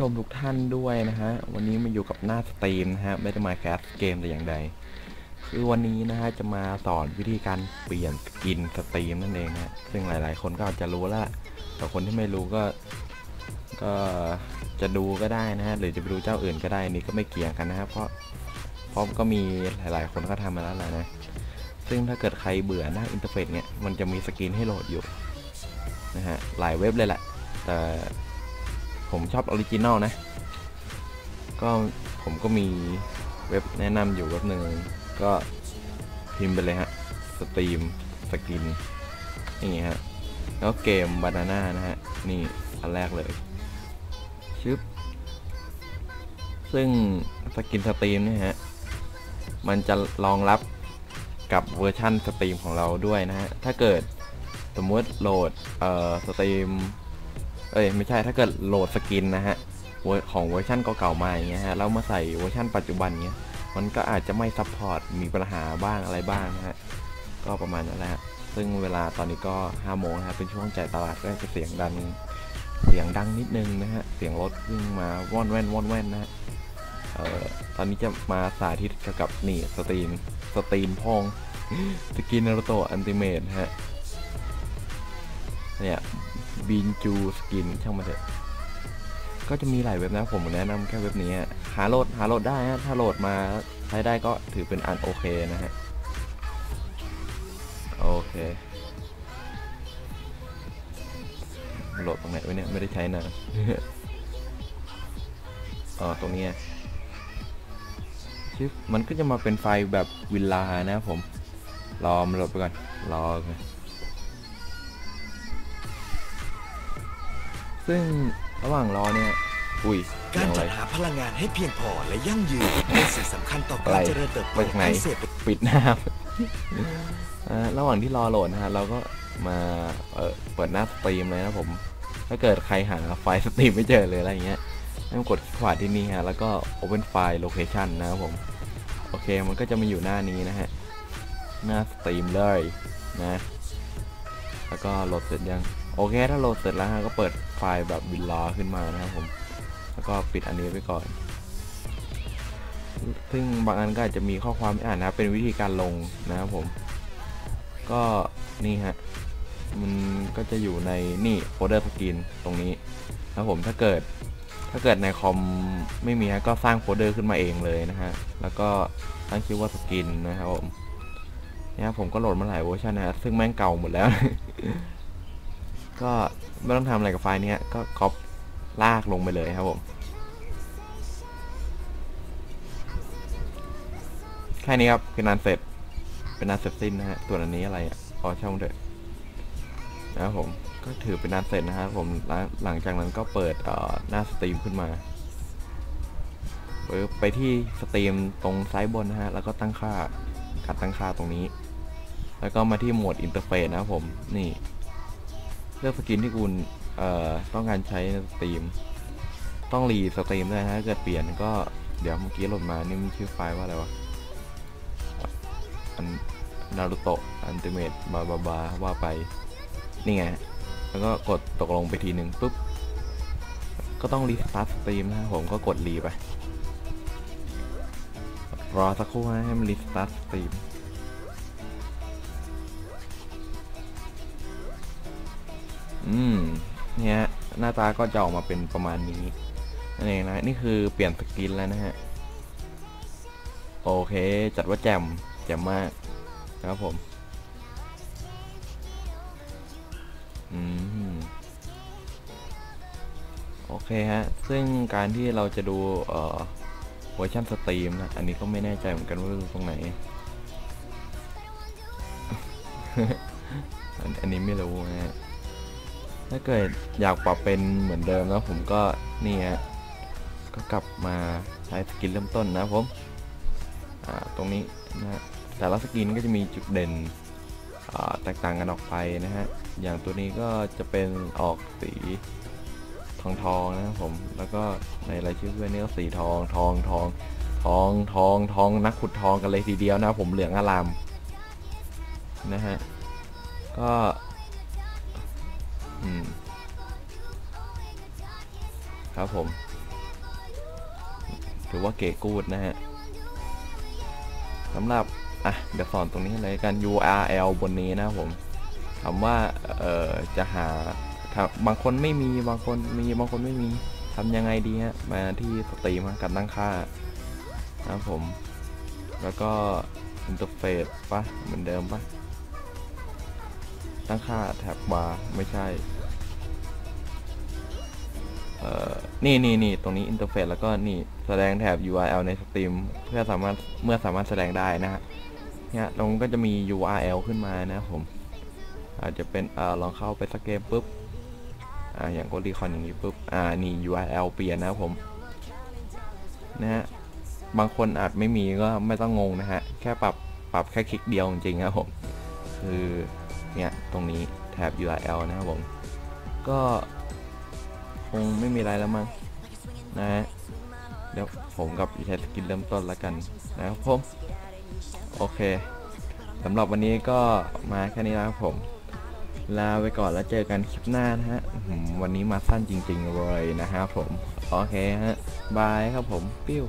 ชมทุกท่านด้วยนะฮะ วันนี้มาอยู่กับหน้าสตรีมนะฮะ ไม่ได้มาแคสเกมแต่อย่างใด คือวันนี้นะฮะ จะมาสอนวิธีการเปลี่ยนสกินสตรีมนั่นเองฮะซึ่งหลายๆ คนก็อาจจะรู้ละแต่คนที่ไม่รู้ก็ ก็จะดูก็ได้นะฮะ หรือจะไปดูเจ้าอื่นก็ได้ นี่ก็ไม่เกี่ยงกันนะครับเพราะเพราะก็มีหลายๆ คนก็ทำมาแล้วแหละนะ ซึ่งถ้าเกิดใครเบื่อหน้าอินเทอร์เฟซเนี่ย มันจะมีสกินให้โหลดอยู่นะฮะ หลายเว็บเลยแหละ แต่ ผมชอบออริจินอลนะ ก็ผมก็มีเว็บแนะนำอยู่เว็บหนึ่งก็พิมพ์ไปเลยฮะสตรีมสกินนี่ฮะแล้วเกมบานาน่านะฮะ นี่อันแรกเลยชึบซึ่งสกินสตรีมนี่ฮะ มันจะรองรับกับเวอร์ชั่นสตรีมของเราด้วยนะฮะ ถ้าเกิดสมมติโหลดเอ่อสตรีม เอ้ยไม่ใช่ถ้าเกิดโหลดสกินนะฮะของเวอร์ชันเก่าๆมาอย่างเงี้ยฮะแล้วมาใส่เวอร์ชันปัจจุบันเงี้ยมันก็อาจจะไม่ซัพพอร์ตมีปัญหาบ้างอะไรบ้างนะฮะก็ประมาณนั้นแหละซึ่งเวลาตอนนี้ก็5โมงนะฮะเป็นช่วงจ่ายตลาดก็จะเสียงดังเสียงดังนิดนึงนะฮะเสียงรถวิ่งมาว่อนแว่นว่อนแว่นนะฮะเอ่อตอนนี้จะมาสาธิตเกี่ยวกับนี่สตรีมสตรีมพองสกินนารูโตะอันติเมทฮะเนี่ย บินจูสกินช่างมาเถอะก็จะมีหลายเว็บนะผมแนะนำแค่เว็บนี้หาโหลดหาโหลดได้ฮะถ้าโหลดมาใช้ได้ก็ถือเป็นอันโอเคนะฮะโอเคโหลดตรงไหนวะเนี่ยไม่ได้ใช้นานอ๋อตรงนี้ชิปมันก็จะมาเป็นไฟล์แบบวิลลานะผมรอมันโหลดไปก่อนรอ ซึ่งระหว่างรอเนี่ย อุ้ยเสีกายรงอะไรจัดหาพลังงานให้เพียงพอและยั่งยืนเป็นสิ่งสำคัญต่ออะการไรเจริญเติบโตมาจากไหนให้เศรษฐปิดหน้าอ่าระหว่างที่รอโหลดนะฮะเราก็มาเอ่อเปิดหน้าสตรีมเลยนะผม ถ้าเกิดใครหาไฟล์สตรีมไม่เจอเลยอะไรอย่างเงี้ยให้กดคลิกขวาที่นี่ฮะแล้วก็ Open File Location นะครับผม โอเคมันก็จะมาอยู่หน้านี้นะฮะ หน้าสตรีมเลยนะ แล้วก็โหลดเสร็จยัง โอเคถ้าโหลดเสร็จแล้วฮะก็เปิด ไฟล์แบบวินลาขึ้นมานะครับผม แล้วก็ปิดอันนี้ไปก่อน ซึ่งบางอันก็อาจจะมีข้อความไม่อ่านนะเป็นวิธีการลงนะครับผม ก็นี่ฮะ มันก็จะอยู่ในนี่โฟลเดอร์สกินตรงนี้นะครับผมถ้าเกิดถ้าเกิดในคอมไม่มีฮะก็สร้างโฟลเดอร์ขึ้นมาเองเลยนะฮะ แล้วก็ตั้งชื่อว่าสกินนะครับผมเนี่ยผมก็โหลดมาหลายเวอร์ชันนะซึ่งแม่งเก่าหมดแล้ว ก็ไม่ต้องทำอะไรกับไฟล์นี้ก็ก๊อปลากลงไปเลยครับผมแค่นี้ครับคือนานเสร็จเป็นนานเสร็จสิ้นนะฮะส่วนอันนี้อะไรอะอ๋อช่างเถอะนะครับผมก็ถือเป็นนานเสร็จนะครับผมหลังจากนั้นก็เปิดหน้าสตรีมขึ้นมาปึ๊บไปที่สตรีมตรงซ้ายบนนะฮะ แล้วก็ตั้งค่า ขัดตั้งค่าตรงนี้ แล้วก็มาที่โหมดอินเทอร์เฟซนะครับผม นี่ เลือกสกินที่คุณเอ่อต้องการใช้ในสตรีม ต้องรีสตรีมด้วยนะถ้าเกิดเปลี่ยนก็เดี๋ยวเมื่อกี้โหลดมานี่มันชื่อไฟล์ว่าอะไรวะอันนารูโตะอันติเมตบาบาบาว่าไป นี่ไง แล้วก็กดตกลงไปทีหนึ่งปุ๊บ ก็ต้องรีสตาร์ทสตรีมนะผมก็กดรีไป รอสักครู่นะให้มันรีสตาร์ทสตรีม อืมเนี่ยหน้าตาก็จะออกมาเป็นประมาณนี้นั่นเองนะนี่คือเปลี่ยนสกินแล้วนะฮะ โอเค จัดว่าแจ่มแจ่มมากครับผม อืม โอเคฮะ ซึ่งการที่เราจะดู เอ่อเวอร์ชันสตรีมนะ อันนี้ก็ไม่แน่ใจเหมือนกันว่าดูตรงไหน อันอันนี้ไม่รู้นะฮะ ถ้าเกิดอยากปรับเป็นเหมือนเดิมแล้วผมก็นี่ฮะก็กลับมาใช้สกินเริ่มต้นนะผมตรงนี้นะฮะแต่ละสกินก็จะมีจุดเด่นแตกต่างกันออกไปนะฮะ อย่างตัวนี้ก็จะเป็นออกสีทองทองนะครับผม แล้วก็ในรายชื่อเพื่อนนี่ก็สีทองทองทองทองทองทองนักขุดทองกันเลยทีเดียวนะผมเหลืองอาลามนะฮะ ก็ อืม ครับผม ถือว่าเก๋กูดนะฮะสำหรับ อะ เดี๋ยวสอนตรงนี้เลยกัน URL บนนี้นะผมถามว่า เอ่อ จะหาบางคนไม่มี บางคนมี บางคนไม่มีทำยังไงดีฮะ มาที่สตรีมการตั้งค่านะครับผม แล้วก็อินเทอร์เฟซปะเหมือนเดิมปะ ตั้งค่าแท็บบาร์ไม่ใช่ เอ่อ นี่นี่นี่ตรงนี้อินเทอร์เฟซแล้วก็นี่แสดงแถบ URL ในสตรีมเพื่อสามารถเมื่อสามารถแสดงได้นะฮะเนี่ยตรงก็จะมี URL ขึ้นมานะครับผม อาจจะเป็นเอ่อลองเข้าไปสกเกมปุ๊บอ่าอย่างกดรีคอนอย่างนี้ปุ๊บอ่านี่ URL เปลี่ยนนะครับผมนะฮะบางคนอาจไม่มีก็ไม่ต้องงงนะฮะ แค่ปรับปรับแค่คลิกเดียวจริงๆครับผม คือ เนี่ยตรงนี้แท็บ URL นะครับผม ก็คงไม่มีอะไรแล้วมั้งนะฮะเดี๋ยวผมกับอีเทสกินเริ่มต้นแล้วกันนะครับผม โอเคสำหรับวันนี้ก็มาแค่นี้แล้วครับผม ลาไปก่อนแล้วเจอกันคลิปหน้านะฮะวันนี้มาสั้นจริงๆเลยนะครับผม โอเคฮะบายครับผมปิ้ว